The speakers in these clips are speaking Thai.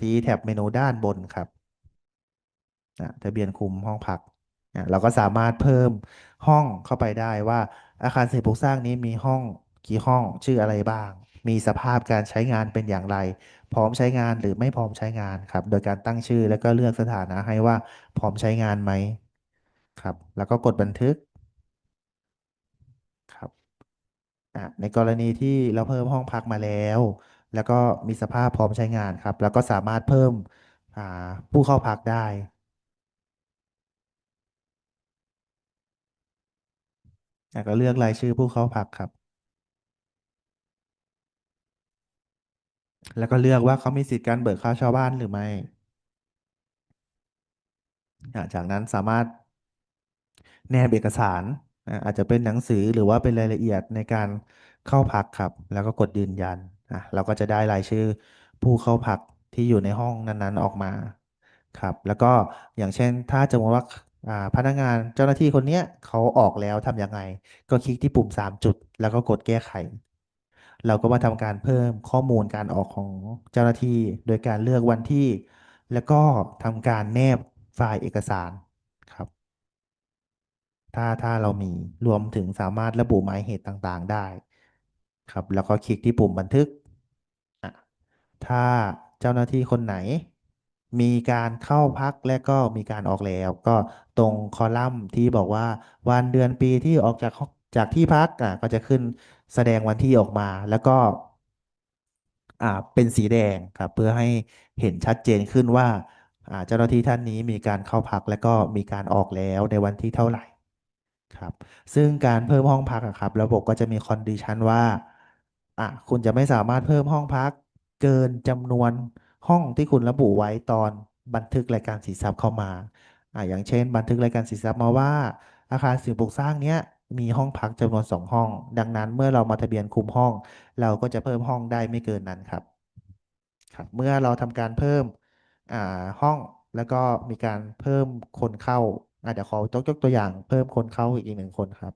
ที่แท็บเมนูด้านบนครับทะเบียนคุมห้องพักเราก็สามารถเพิ่มห้องเข้าไปได้ว่าอาคารสิ่งปลูกสร้างนี้มีห้องกี่ห้องชื่ออะไรบ้าง มีสภาพการใช้งานเป็นอย่างไร พร้อมใช้งานหรือไม่พร้อมใช้งานครับ โดยการตั้งชื่อแล้วก็เลือกสถานะให้ว่าพร้อมใช้งานไหมครับ แล้วก็กดบันทึกครับในกรณีที่เราเพิ่มห้องพักมาแล้ว แล้วก็มีสภาพพร้อมใช้งานครับ แล้วก็สามารถเพิ่มอ่าผู้เข้าพักได้อะก็เลือกรายชื่อผู้เข้าพักครับ แล้วก็เลือกว่าเขามีสิทธิ์การเบิกค่าเช่าบ้านหรือไม่อะจากนั้นสามารถแนบเอกสารอาจจะเป็นหนังสือหรือว่าเป็นรายละเอียดในการเข้าพักครับ แล้วก็กดยืนยัน อะเราก็จะได้รายชื่อผู้เข้าพักที่อยู่ในห้องนั้นๆออกมาครับ แล้วก็อย่างเช่นถ้าจะมติว่าพนักงานเจ้าหน้าที่คนนี้เขาออกแล้วทำยังไง ก็คลิกที่ปุ่มสามจุด แล้วก็กดแก้ไข เราก็มาทำการเพิ่มข้อมูลการออกของเจ้าหน้าที่ โดยการเลือกวันที่ แล้วก็ทำการแนบไฟล์เอกสารครับ ถ้าถ้าเรามีรวมถึงสามารถระบุหมายเหตุต่างๆได้ครับ แล้วก็คลิกที่ปุ่มบันทึก ถ้าเจ้าหน้าที่คนไหน มีการเข้าพักและก็มีการออกแล้ว ก็ตรงคอลัมน์ที่บอกว่าวันเดือนปีที่ออกจากจากที่พักอะก็จะขึ้นแสดงวันที่ออกมาแล้วก็อ่าเป็นสีแดงครับเพื่อให้เห็นชัดเจนขึ้นว่าอ่าเจ้าหน้าที่ท่านนี้มีการเข้าพักและก็มีการออกแล้วในวันที่เท่าไหร่ครับซึ่งการเพิ่มห้องพักครับระบบก็จะมีคอนดิชันว่าอะคุณจะไม่สามารถเพิ่มห้องพัก เกินจำนวนห้องที่คุณระบุไว้ตอนบันทึกรายการสินทรัพย์เข้ามาอะอย่างเช่น บันทึกรายการสินทรัพย์มาว่า อาคารสิ่งปลูกสร้างเนี้ยมีห้องพักจำนวนสองห้อง ดังนั้นเมื่อเรามาทะเบียนคุมห้อง เราก็จะเพิ่มห้องได้ไม่เกินนั้นครับครับ เมื่อเราทำการเพิ่มอ่าห้องแล้วก็มีการเพิ่มคนเข้าอะเดี๋ยวขอยกตัวอย่างเพิ่มคนเข้าอีกหนึ่งคนครับ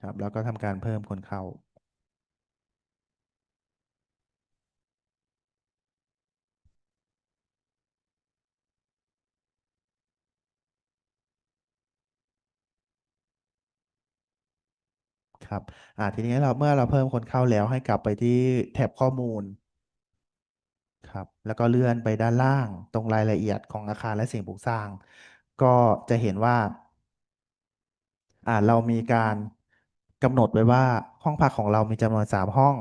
ครับ แล้วก็ทำการเพิ่มคนเข้า ครับ อ่า ทีนี้เราเมื่อเราเพิ่มคนเข้าแล้วให้กลับไปที่แท็บข้อมูล ครับ แล้วก็เลื่อนไปด้านล่างตรงรายละเอียดของอาคารและสิ่งปลูกสร้าง ก็จะเห็นว่า อ่า เรามีการ กำหนดไว้ว่าห้องพักของเรามีจำนวนสามห้อง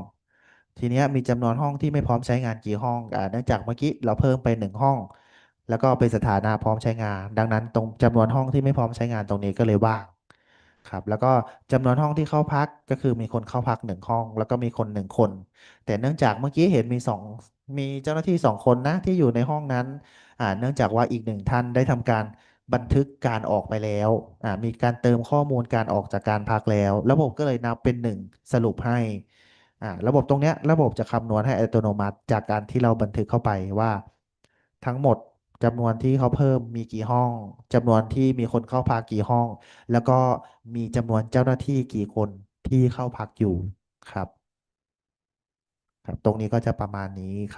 ทีนี้มีจำนวนห้องที่ไม่พร้อมใช้งานกี่ห้องเนื่องจากเมื่อกี้เราเพิ่มไปหนึ่งห้อง แล้วก็เป็นสถานะพร้อมใช้งาน ดังนั้นตรงจำนวนห้องที่ไม่พร้อมใช้งานตรงนี้ก็เลยว่างครับแล้วก็จำนวนห้องที่เข้าพักก็คือมีคนเข้าพักหนึ่งห้อง แล้วก็มีคนหนึ่งคน แต่เนื่องจากเมื่อกี้เห็นมีสองมีเจ้าหน้าที่สองคนนะที่อยู่ในห้องนั้นเนื่องจากว่าอีกหนึ่งท่านได้ทำการ บันทึกการออกไปแล้วอ่ามีการเติมข้อมูลการออกจากการพักแล้ว ระบบก็เลยนับเป็นหนึ่งสรุปให้อ่าระบบตรงเนี้ยระบบจะคำนวณให้อัตโนมัติจากการที่เราบันทึกเข้าไปว่า ทั้งหมดจำนวนที่เขาเพิ่มมีกี่ห้องจำนวนที่มีคนเข้าพักกี่ห้อง แล้วก็มีจำนวนเจ้าหน้าที่กี่คนที่เข้าพักอยู่ครับ ครับ ตรงนี้ก็จะประมาณนี้ครับ